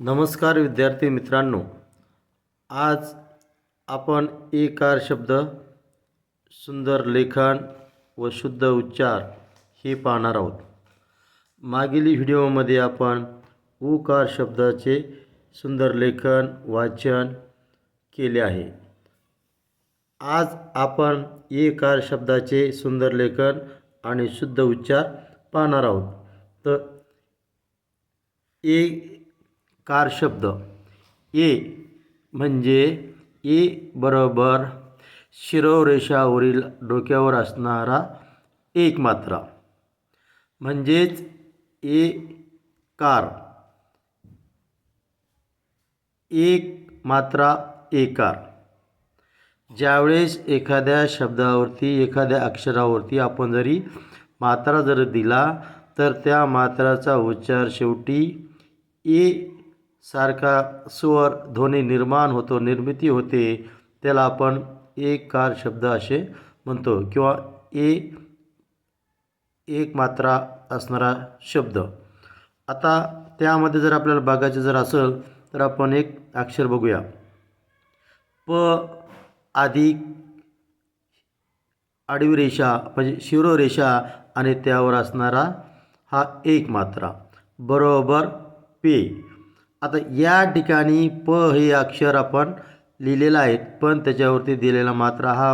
नमस्कार विद्यार्थी मित्रांनो. आज आपण एकार शब्द सुंदर लेखन व शुद्ध उच्चार हे पाहणार आहोत. मागील व्हिडिओमध्ये आपण उकार शब्दाचे सुंदर लेखन वाचन केले आहे. आज आपण एकार शब्दाचे सुंदर लेखन आणि शुद्ध उच्चार पाहणार आहोत. तर ए कार शब्द. ए म्हणजे ए बरोबर शिरोरेषावरील डोक्यावर असणारा एक मात्रा म्हणजेच ए कार. एक मात्रा एकार ज्यावेळेस एखाद्या शब्दावरती एखाद्या अक्षरावरती आपण जरी मात्रा जर दिला तर त्या मात्राचा उच्चार शेवटी ए सारखा स्वर ध्वनी निर्माण होतो निर्मिती होते. त्याला आपण एक कार शब्द असे म्हणतो किंवा ए एक मात्रा असणारा शब्द. आता त्यामध्ये जर आपल्याला बघायचं जर असेल तर आपण एक अक्षर बघूया. प अधिक आडवी रेषा म्हणजे शिरोरेषा आणि त्यावर असणारा हा एक मात्रा. बरोबर पे. आता या ठिकाणी प हे अक्षर आपण लिहिलेलं आहे पण त्याच्यावरती दिलेला मात्रा हा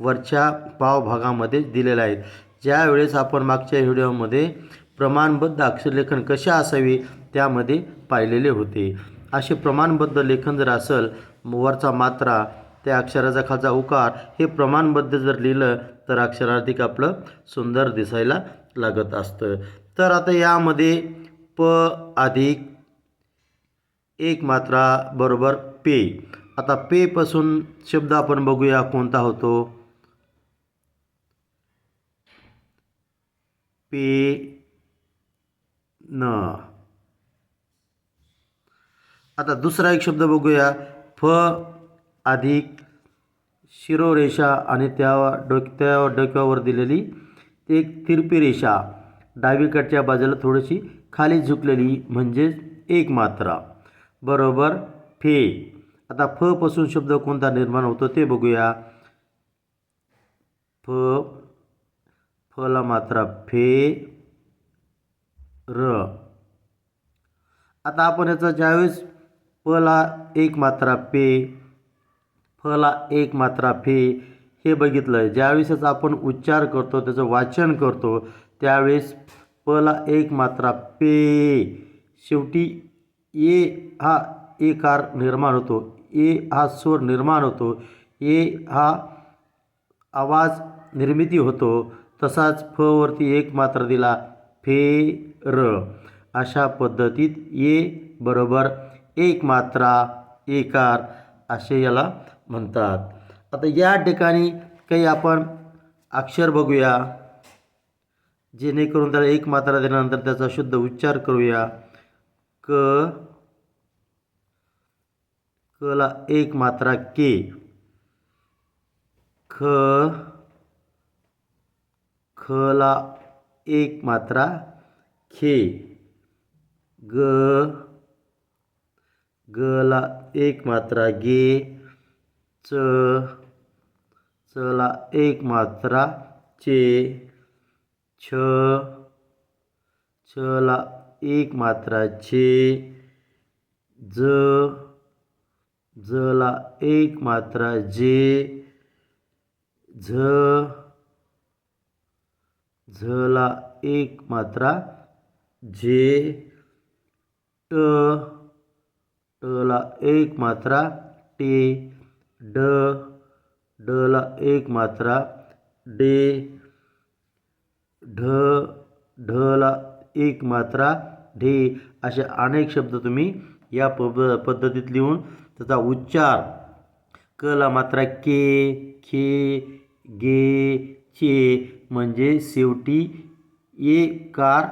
वरच्या पावभागामध्ये दिलेला आहे. ज्यावेळेस आपण मागच्या व्हिडिओमध्ये प्रमाणबद्ध अक्षरलेखन कसे असावे त्यामध्ये पाहिलेले होते. असे प्रमाणबद्ध लेखन जर असेल वरचा मात्रा त्या अक्षराचा खालचा उकार हे प्रमाणबद्ध जर लिहिलं तर अक्षराधिक आपलं सुंदर दिसायला लागत असतं. तर आता यामध्ये प अधिक एक मात्रा बरोबर पे. आता पेपासून शब्द आपण बघूया कोणता होतो. पे न. आता दुसरा एक शब्द बघूया. फ अधिक शिरोरेषा आणि त्या डोक त्या डोक्यावर दिलेली एक तिरपी रेषा. डावीकडच्या बाजूला थोडीशी खाली झुकलेली म्हणजेच एक मात्रा. बरोबर फे. आता फ पासून शब्द कोणता निर्माण होतो ते बघूया. फ फला मात्रा फे र. आता आपण याचा ज्यावेळेस पला एक मात्रा पे फला एक मात्रा फे हे बघितलं ज्यावेळेस याचा आपण उच्चार करतो त्याचं वाचन करतो त्यावेळेस पला एक मात्रा पे शेवटी ए हा एकार निर्माण होतो. ए हा स्वर निर्माण होतो. ए हा आवाज निर्मिती होतो. तसाच फ वरती एक मात्र दिला. फे र. अशा पद्धतीत ए बरोबर एक मात्रा एकार असे याला म्हणतात. आता या ठिकाणी काही आपण अक्षर बघूया. जेणेकरून त्याला एक मात्रा दिल्यानंतर त्याचा शुद्ध उच्चार करूया. क कला एक मात्रा के ख खला एक मात्रा खे ग गला एक मात्रा गे च चला एक मात्रा चे छ छला एक मात्रा छे. ज जला एक मात्रा जे. झ झला एक मात्रा जे. ट टला एक मात्रा टे. ड डला एक मात्रा डे. ढ ढला एक मात्रा ढे असे अनेक शब्द तुम्ही या पब पद्धतीत लिहून त्याचा उच्चार कला मात्रा के खे गे चे म्हणजे शेवटी ए कार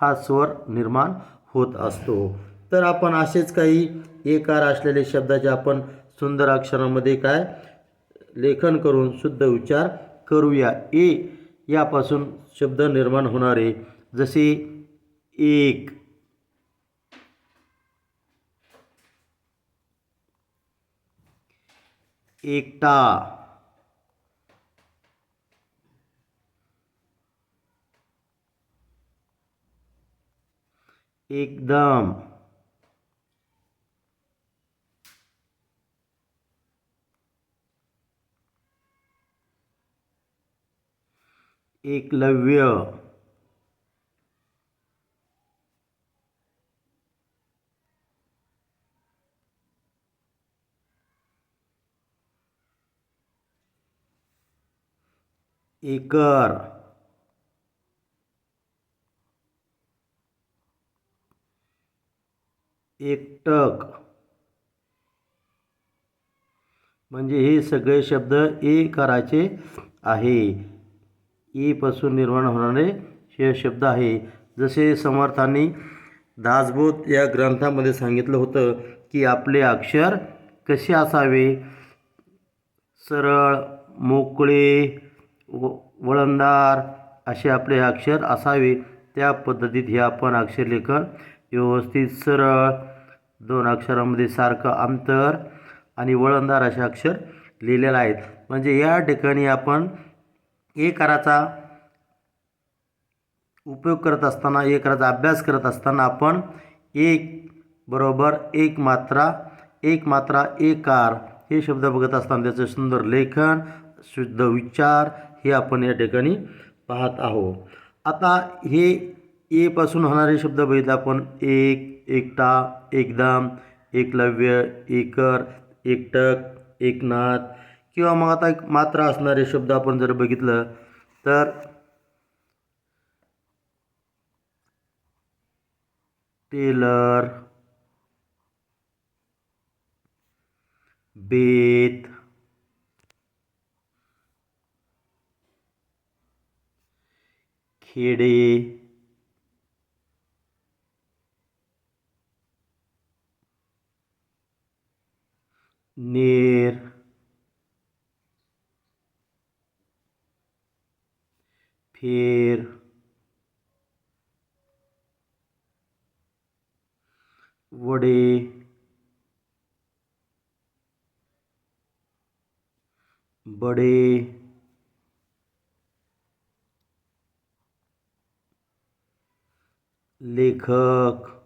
हा स्वर निर्माण होत असतो. तर आपण असेच काही एकार असलेले शब्दाचे आपण सुंदर अक्षरामध्ये काय लेखन करून शुद्ध उच्चार करूया. ए यापासून शब्द निर्माण होणारे. जसे एक। एकटा एकदम। एकलव्य। एकर. एकटक. म्हणजे हे सगळे शब्द ए कराचे आहे. एपासून पासून निर्माण होणारे हे शब्द आहे. जसे समर्थांनी दासबोध या ग्रंथामध्ये सांगितलं होतं की आपले अक्षर कसे असावे? सरळ मोकळे व वळणदार असे आपले अक्षर असावे. त्या पद्धतीत हे आपण अक्षरलेखन व्यवस्थित सरळ दोन अक्षरामध्ये सारखं अंतर आणि वळणदार असे अक्षर लिहिलेलं आहेत. म्हणजे या ठिकाणी आपण एकाराचा उपयोग करत असताना एकाराचा अभ्यास करत असताना आपण एक बरोबर एक मात्रा एक मात्रा एकार हे शब्द बघत असताना त्याचं सुंदर लेखन शुद्ध उच्चार हे आपण या ठिकाणी पाहत आहो आता हे एपासून होणारे शब्द बघितले आपण एक एकटा एकदम एकलव्य एकर एकटक एकनाथ किंवा मग आता एक मात्र असणारे शब्द आपण जर बघितलं तर टेलर बेत खेडे. नेर. फेर. वडे. बडे. लेखक.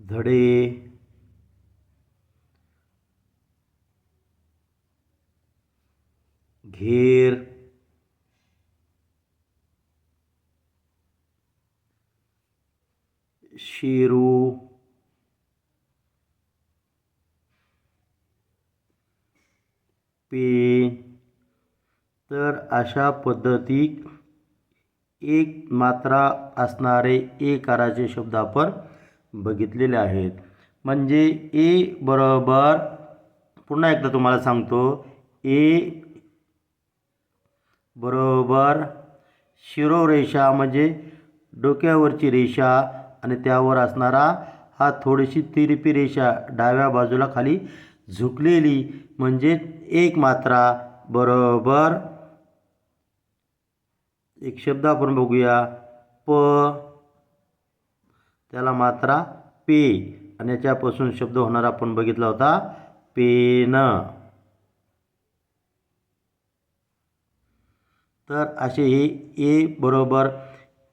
धडे. घेर. शेरू. पे अशा पद्धतीत एक मात्रा असणारे एकाराचे शब्द आपण बघितलेले आहेत. म्हणजे ए बरोबर पुन्हा एकदा तुम्हाला सांगतो ए बरोबर शिरोरेषा म्हणजे डोक्यावरची रेषा आणि त्यावर असणारा हा थोडीशी तिरपी रेषा डाव्या बाजूला खाली झुकलेली म्हणजे एक मात्रा बरोबर एक शब्द आपण बघूया. प. त्याला मात्रा पे. आणि याच्यापासून शब्द होणार आपण बघितला होता. पेन. तर असे हे ए बरोबर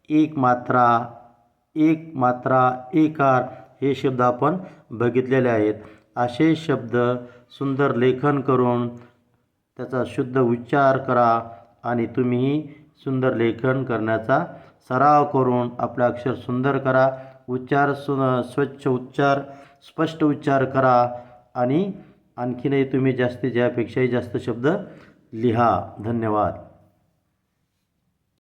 एक मात्रा एक मात्रा एकार हे शब्द आपण बघितलेले आहेत. असे शब्द सुंदर लेखन करून त्याचा शुद्ध उच्चार करा आणि तुम्ही सुंदर लेखन करण्याचा सराव करून आपले अक्षर सुंदर करा उच्चार सु स्वच्छ उच्चार स्पष्ट उच्चार करा आणि आणखीनही तुम्ही जास्तीत ज्यापेक्षाही जास्त शब्द लिहा. धन्यवाद.